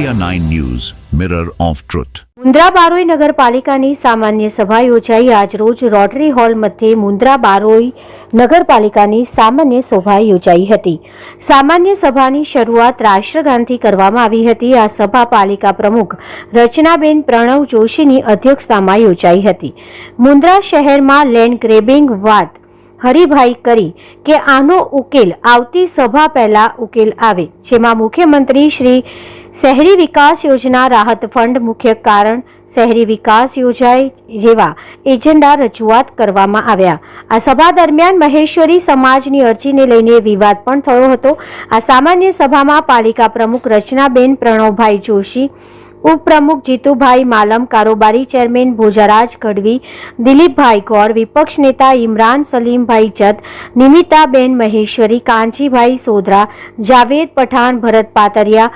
India 9 news mirror of truth Mundra Baroi નગરપાલિકાની સામાન્ય સભા યોજાઈ આજરોજ રોટરી હોલ મધ્યે મુન્દ્રા બારોઈ નગરપાલિકાની સામાન્ય સભા યોજાઈ હતી. સામાન્ય સભાની શરૂઆત રાષ્ટ્રગાનથી કરવામાં આવી હતી. આ સભા પાલિકા પ્રમુખ રચનાબેન પ્રણવ જોશીની અધ્યક્ષતામાં યોજાઈ હતી. મુન્દ્રા શહેરમાં લેન્ડ ગ્રેબિંગ વાત હરિભાઈ કરી કે આનો ઉકેલ આવતી સભા પહેલા ઉકેલ આવે, જેમાં મુખ્યમંત્રી શ્રી શહેરી વિકાસ યોજના રાહત ફંડ મુખ્ય કારણ શહેરી વિકાસ યોજાય જેવા એજન્ડા રજૂઆત કરવામાં આવ્યા. આ સભા દરમિયાન મહેશ્વરી સમાજની અરજીને લઈને વિવાદ પણ થયો હતો. આ સામાન્ય સભામાં પાલિકા પ્રમુખ રચનાબેન પ્રણવભાઈ જોશી ઉપપ્રમુખ જીતુભાઈ માલમ, કારોબારી ચેરમેન ભોજરાજ ગઢવી દિલીપભાઈ ગોળ વિપક્ષ નેતા ઇમરાન સલીમભાઈ જત, નિમિતાબેન મહેશ્વરી કાંચીભાઈ સોધરા જાવેદ પઠાણ, ભરત પાતરિયા,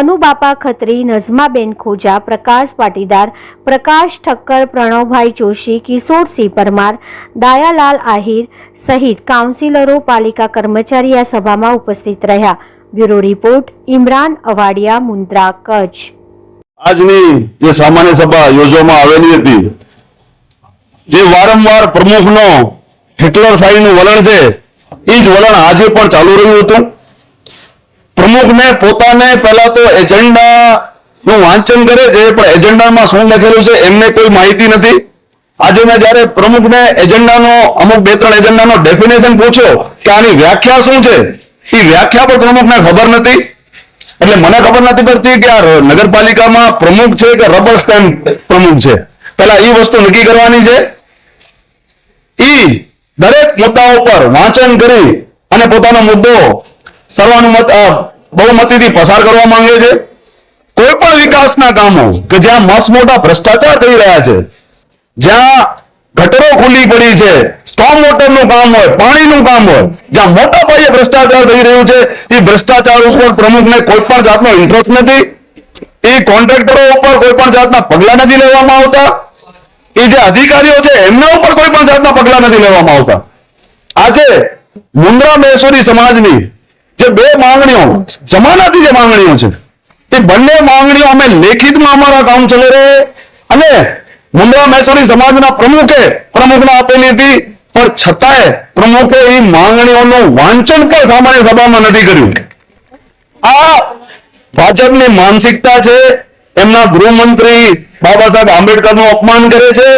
અનુબાપા ખત્રી, નઝમાબેન ખોજા, પ્રકાશ પાટીદાર, પ્રકાશ ઠક્કર, પ્રણવભાઈ જોશી, કિશોરસિંહ પરમાર, દાયાલાલ આહિર સહિત કાઉન્સિલરો, પાલિકા કર્મચારી આ સભામાં ઉપસ્થિત રહ્યા. Bureau report, Imran Awadiya, Mundra Kutch. આજની જે સામાન્ય સભા યોજવામાં આવેલી હતી, જે વારંવાર પ્રમુખનો હિટલર શાહીનું વલણ છે, એ જ વલણ આજે પણ ચાલુ રહ્યું હતું. પ્રમુખને પોતાને પહેલા તો એજન્ડા નું વાંચન કરે છે, પણ એજન્ડામાં શું લખેલું છે, એમને કોઈ માહિતી નથી. આજે મેં જયારે પ્રમુખને એજન્ડાનો, અમુક બે ત્રણ એજન્ડાનો ડેફિનેશન પૂછ્યો, કે આની વ્યાખ્યા શું છે, એ વ્યાખ્યા પણ પ્રમુખને ખબર નથી. એટલે મને ખબર નથી પડતી કે આ નગરપાલિકામાં પ્રમુખ છે કે રબર સ્ટેમ્પ પ્રમુખ છે? પેલા એ વસ્તુ નક્કી કરવાની છે. ઈ દરેક મુદ્દાઓ પર વાંચન કરી અને પોતાનો મુદ્દો સર્વાનુમત બહુમતીથી પસાર કરવા માંગે છે. કોઈ પણ વિકાસના કામો કે જ્યાં મસ મોટા ભ્રષ્ટાચાર થઈ રહ્યા છે, જ્યાં ગટરો ખુલ્લી પડી છે. સ્ટોમ વોટરનું કામ હોય, પાણીનું કામ હોય. જ્યાં મોટા પાયે ભ્રષ્ટાચાર થઈ રહ્યું છે, એ ભ્રષ્ટાચાર ઉપર પ્રમુખને કોઈ પણ જાતનો ઇન્ટરેસ્ટ નથી. એ કોન્ટ્રાક્ટરો ઉપર કોઈ પણ જાતના પગલા નથી લેવામાં આવતા. એ જે અધિકારીઓ છે, એમના ઉપર કોઈ પણ જાતના પગલા નથી લેવામાં આવતા. આજે મુન્દ્રા મહેસૂરી સમાજની જે બે માંગણીઓ, જમાનાથી જે માંગણીઓ છે, એ બંને માંગણીઓ અમે લેખિતમાં અમારા કાઉન્સિલરે અને મુન્દ્રા મહેસૂરી સમાજના પ્રમુખે પ્રમુખને આપેલી હતી. પણ છતાંય પ્રમુખે એ માંગણીઓનું વાંચન પણ સામાન્ય સભામાં નથી કર્યું. આ ભાજપની માનસિકતા છે. એમના ગૃહમંત્રી બાબા સાહેબ આંબેડકરનું અપમાન કરે છે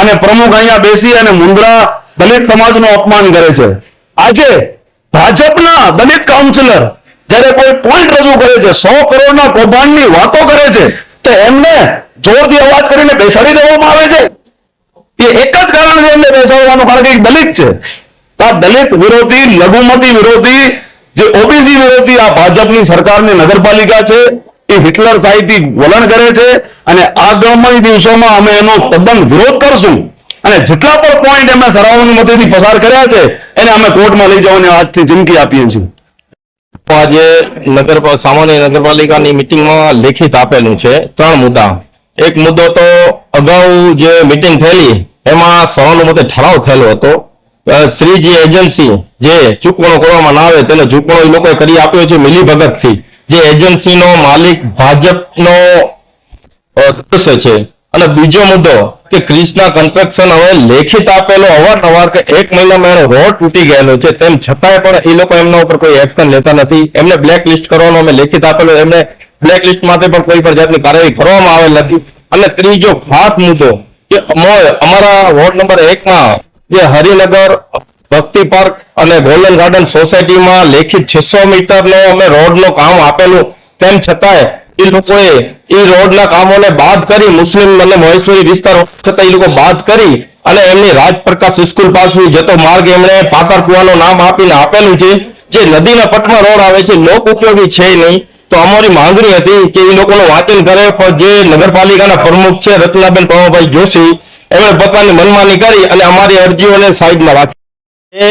અને પ્રમુખ અહીંયા બેસી અને મુન્દ્રા દલિત સમાજનું અપમાન કરે છે. આજે ભાજપના દલિત કાઉન્સિલર જ્યારે કોઈ પોઈન્ટ રજૂ કરે છે, સો કરોડના કૌભાંડની વાતો કરે છે, તો એમને જોરથી અવાજ કરીને બેસાડી દેવામાં આવે છે. એ એક જ કારણ છે એમને બેસાડવાનું કારણ કે દલિત છે. આ દલિત વિરોધી, લઘુમતી વિરોધી, જે ઓબીસી વિરોધી આ ભાજપની સરકારની નગરપાલિકા છે, એ હિટલર સાહિત્ય વલણ કરે છે અને આગામી દિવસોમાં અમે એનો તદ્દન વિરોધ કરશું. અને જેટલા પણ પોઈન્ટ એમણે સર્વાનુમતિથી પસાર કર્યા છે, એને અમે કોર્ટમાં લઈ જવાની આજથી ચીમકી આપીએ છીએ. આજે નગર સામાન્ય નગરપાલિકાની મિટિંગમાં લેખિત આપેલું છે ત્રણ મુદ્દા. એક મુદ્દો તો અગાઉ જે મિટિંગ થયેલી, એમાં સર્વાનુમતે ઠરાવ થયેલો હતો. શ્રીજી એજન્સી જે ચૂકવણો કરવામાં ના આવે તેનો ચૂકવણો એ લોકોએ કરી આપ્યો છે મિલીભગતથી. જે એજન્સીનો માલિક ભાજપનો સદસ્ય છે. અને બીજો મુદ્દો કે ક્રિષ્ના કન્સ્ટ્રક્શન હવે લેખિત આપેલો અવારનવાર કે એક મહિનામાં એનો રોડ તૂટી ગયેલો છે, તેમ છતાંય પણ એ લોકો એમના ઉપર કોઈ એક્શન લેતા નથી. એમને બ્લેક લિસ્ટ કરવાનો અમે લેખિત આપેલો, એમને બ્લેક લિસ્ટ માટે પણ કોઈ પણ જાતની કાર્યવાહી કરવામાં આવેલ નથી. અને ત્રીજો ખાસ મુદ્દો કે અમો- અમારા વોર્ડ નંબર એકમાં જે હરિનગર ભક્તિ પાર્ક અને ગોલ્ડન ગાર્ડન સોસાયટીમાં લેખિત છસો મીટરનો અમે રોડનું કામ આપેલું. તેમ છતાંય એ લોકોએ એ રોડના કામોને બાદ કરી મુસ્લિમ અને મહેશ્વરી વિસ્તાર છતાં એ લોકો બાદ કરી અને એમની રાજપ્રકાશ સ્કૂલ પાસની જતો માર્ગ એમણે પાતર કુવાનું નામ આપીને આપેલું છે. જે નદીના પટમાં રોડ આવે છે. લોક ઉપયોગી છે નહીં. તો અમારી માંગણી હતી કે એ લોકોનું વાંચન કરે, પણ જે નગરપાલિકાના પ્રમુખ છે રત્નાબેન પ્રભાભાઈ જોશી, એમણે પોતાની મનમાની કરી અને અમારી અરજીઓને સાઈડમાં રાખી. એ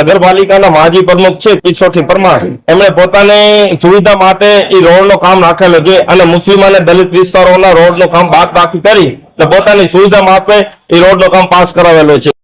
નગરપાલિકાના માજી પ્રમુખ છે કિશોરસિંહ પરમાર, એમણે પોતાની સુવિધા માટે એ રોડનું કામ રાખેલો છે અને મુસ્લિમ અને દલિત વિસ્તારોના રોડનું કામ બાદ બાકી કરી પોતાની સુવિધા માટે એ રોડનું કામ પાસ કરાવેલું છે.